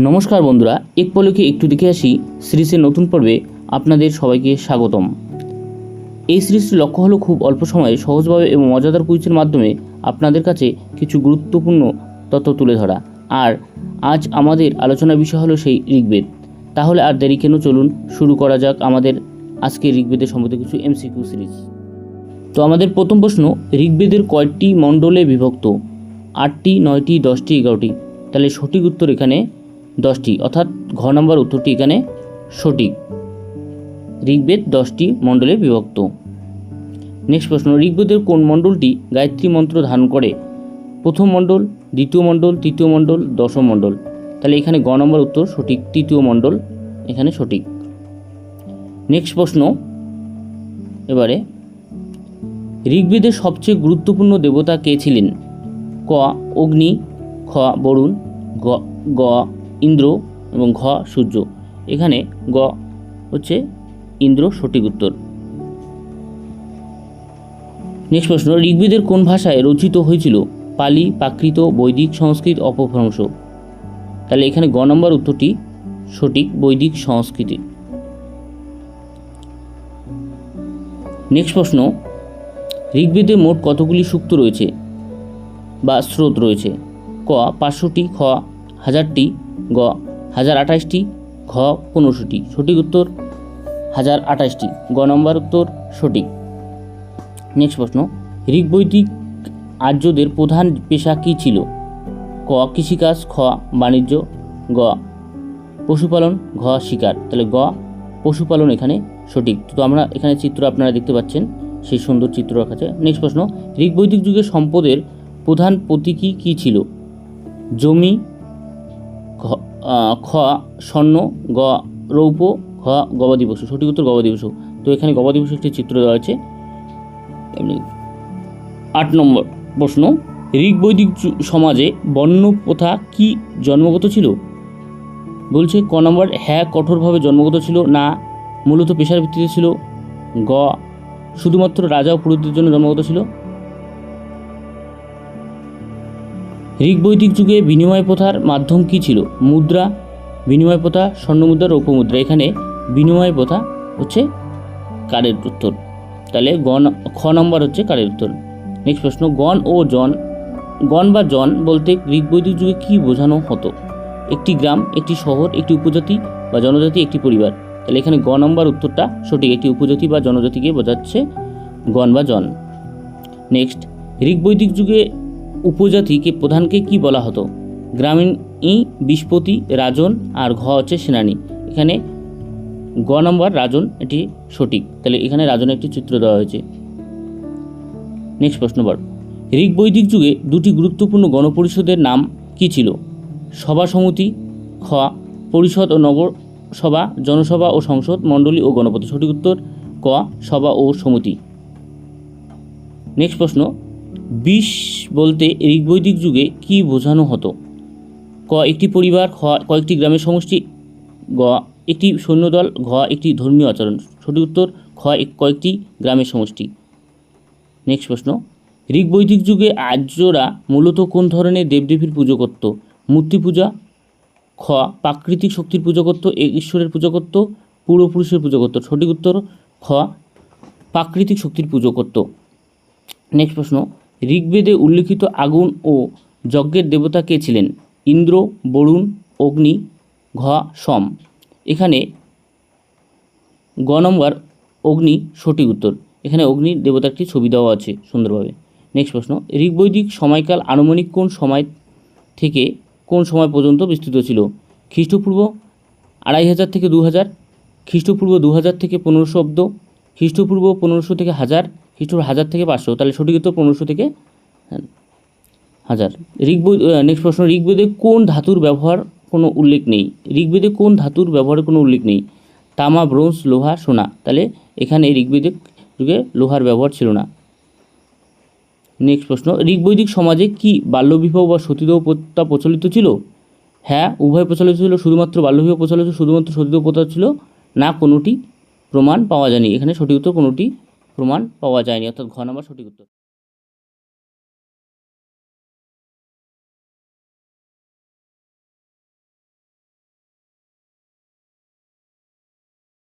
নমস্কার বন্ধুরা, এক পলকে একটু দেখে আসি সিরিজের নতুন পর্বে আপনাদের সবাইকে স্বাগতম। এই সিরিজটির লক্ষ্য হলো খুব অল্প সময়ে সহজভাবে এবং মজাদার কুইজের মাধ্যমে আপনাদের কাছে কিছু গুরুত্বপূর্ণ তথ্য তুলে ধরা। আর আজ আমাদের আলোচনার বিষয় হলো সেই ঋগ্বেদ। তাহলে আর দেরি কেন? চলুন শুরু করা যাক আমাদের আজকের ঋগ্বেদের সম্বন্ধে কিছু এমসিকিউ সিরিজ। তো আমাদের প্রথম প্রশ্ন, ঋগ্বেদের কয়টি মণ্ডলে বিভক্ত? আটটি, নয়টি, দশটি, এগারোটি। তাহলে সঠিক উত্তর এখানে দশটি, অর্থাৎ ঘ নম্বর উত্তরটি এখানে সঠিক। ঋগ্বেদ দশটি মণ্ডলে বিভক্ত। নেক্সট প্রশ্ন, ঋগ্বেদের কোন মণ্ডলটি গায়ত্রী মন্ত্র ধারণ করে? প্রথম মণ্ডল, দ্বিতীয় মণ্ডল, তৃতীয় মণ্ডল, দশম মণ্ডল। তাহলে এখানে গ নম্বর উত্তর সঠিক, তৃতীয় মণ্ডল এখানে সঠিক। নেক্সট প্রশ্ন, এবারে, ঋগ্বেদের সবচেয়ে গুরুত্বপূর্ণ দেবতা কে ছিলেন? ক, অগ্নি, খ, বরুণ গ ইন্দ্র এবং ঘ সূর্য। এখানে গ হচ্ছে ইন্দ্র সঠিক উত্তর। নেক্সট প্রশ্ন, ঋগ্বেদের কোন ভাষায় রচিত হয়েছিল পালি প্রাকৃত বৈদিক, সংস্কৃত, অপভ্রংশ? তাহলে এখানে গ নম্বর উত্তরটি সঠিক বৈদিক সংস্কৃতি। নেক্সট প্রশ্ন, ঋগ্বেদে মোট কতগুলি সূক্ত রয়েছে বা স্রোত রয়েছে? ক, পাঁচশোটি, খ, হাজারটি গ, হাজার আঠাশটি, ঘ, পনেরোশোটি। সঠিক উত্তর, হাজার আঠাশটি। গ নম্বর উত্তর, সঠিক। নেক্সট প্রশ্ন, ঋগ্বৈদিক আর্যদের প্রধান পেশা কী ছিল? ক, কৃষিকাজ, খ, বাণিজ্য, গ, পশুপালন, ঘ, শিকার। তাহলে গ, পশুপালন এখানে সঠিক। তো আমরা এখানে চিত্র আপনারা দেখতে পাচ্ছেন, সেই সুন্দর চিত্র রাখা আছে। নেক্সট প্রশ্ন, ঋগ্বৈদিক যুগে সম্পদের প্রধান প্রতীকী কী ছিল? জমি খ স্বর্ণ, গ, রৌপ্য, ঘ, গবাদি পশু। সঠিক উত্তর গবাদি পশু। তো এখানে গবাদি পশু একটি চিত্র দেওয়া আছে। আট নম্বর প্রশ্ন, ঋগ্বৈদিক যু- সমাজে বর্ণ প্রথা কি জন্মগত ছিল? বলছে ক নম্বর হ্যাঁ কঠোরভাবে জন্মগত ছিল না, মূলত পেশার ভিত্তিতে ছিল। গ, শুধুমাত্র রাজা ও পুরোহিতদের জন্য জন্মগত ছিল। ঋগ্বৈদিক যুগে বিনিময় প্রথার মাধ্যম কী ছিল? মুদ্রা, বিনিময় প্রথা, স্বর্ণমুদ্রা রৌপ্য মুদ্রা এখানে বিনিময় প্রথা হচ্ছে কারের উত্তর। তাহলে গণ, খ নম্বর হচ্ছে কারের উত্তর। নেক্সট প্রশ্ন, গণ ও জন, গণ বা জন বলতে ঋগ্বৈদিক যুগে কী বোঝানো হতো? একটি গ্রাম, একটি শহর, একটি উপজাতি বা জনজাতি, একটি পরিবার। তাহলে এখানে গ নম্বর উত্তরটা সঠিক। একটি উপজাতি বা জনজাতিকে বোঝাচ্ছে গণ বা জন। নেক্সট, ঋগ্বৈদিক যুগে উপজাতিকে প্রধানকে কি বলা হতো? গ্রামীণ ই, বিষ্পতি, রাজন, আর ঘ হচ্ছে সেনানি। এখানে গ নম্বর রাজন, এটি সঠিক। তাহলে এখানে রাজনের একটি চিত্র দেওয়া হয়েছে। নেক্সট প্রশ্ন বার ঋগ বৈদিক যুগে দুটি গুরুত্বপূর্ণ গণপরিষদের নাম কি ছিল? সভা সমিতি, খ, পরিষদ ও নগর সভা, জনসভা ও সংসদ, মণ্ডলী ও গণপতি। সঠিক উত্তর, ক, সভা ও সমিতি। নেক্সট প্রশ্ন। বিষ বলতে ঋগ্বৈদিক যুগে কি বোঝানো হতো? ক, একটি পরিবার, খ, কয়েকটি গ্রামের সমষ্টি, গ, একটি সৈন্যদল, ঘ, একটি ধর্মীয় আচরণ। সঠিক উত্তর, খ কয়েকটি গ্রামের সমষ্টি। নেক্সট প্রশ্ন। ঋগ্বৈদিক যুগে আর্যরা মূলত কোন ধরনের দেবদেবীর পুজো করত? মূর্তি পূজা, খ, প্রাকৃতিক শক্তির পুজো করত ঈশ্বরের পুজো করত, পূর্বপুরুষের পুজো করত। সঠিক উত্তর, খ, প্রাকৃতিক শক্তির পুজো করত। নেক্সট প্রশ্ন। ঋগ্বেদে উল্লিখিত আগুন ও যজ্ঞের দেবতা কে ছিলেন? ইন্দ্র, বরুণ, অগ্নি, ঘ, সম। এখানে গ নম্বর অগ্নি সঠিক উত্তর। এখানে অগ্নির দেবতার একটি ছবি দেওয়া আছে সুন্দরভাবে। নেক্সট প্রশ্ন, ঋগ্বৈদিক সময়কাল আনুমানিক কোন সময় থেকে কোন সময় পর্যন্ত বিস্তৃত ছিল? খ্রিস্টপূর্ব আড়াই হাজার থেকে দু হাজার, খ্রিস্টপূর্ব দু হাজার থেকে পনেরোশো অব্দ, খ্রিস্টপূর্ব পনেরোশো থেকে হাজার খ্রিস্টপূর্ব হাজার থেকে পাঁচশো তাহলে সঠিক উত্তর পনেরোশো থেকে হ্যাঁ, হাজার। ঋগ্বৈদ নেক্সট প্রশ্ন ঋগ্বেদে কোন ধাতুর ব্যবহার কোনো উল্লেখ নেই? ঋগ্বেদে কোন ধাতুর ব্যবহারের কোনো উল্লেখ নেই? তামা ব্রোঞ্জ লোহা সোনা। তাহলে এখানে ঋগ্বেদিক যুগে লোহার ব্যবহার ছিল না। নেক্সট প্রশ্ন ঋগ্বৈদিক সমাজে কি বাল্যবিবাহ বা সতীদাহ প্রথা প্রচলিত ছিল? হ্যাঁ উভয় প্রচলিত ছিল শুধুমাত্র বাল্যবিবাহ প্রচলিত শুধুমাত্র সতীদাহ প্রথা ছিল না কোনোটি প্রমাণ পাওয়া যায়নি। এখানে সঠিক উত্তর কোনোটি প্রমাণ পাওয়া যায়নি অর্থাৎ ঘ নম্বর সঠিক উত্তর।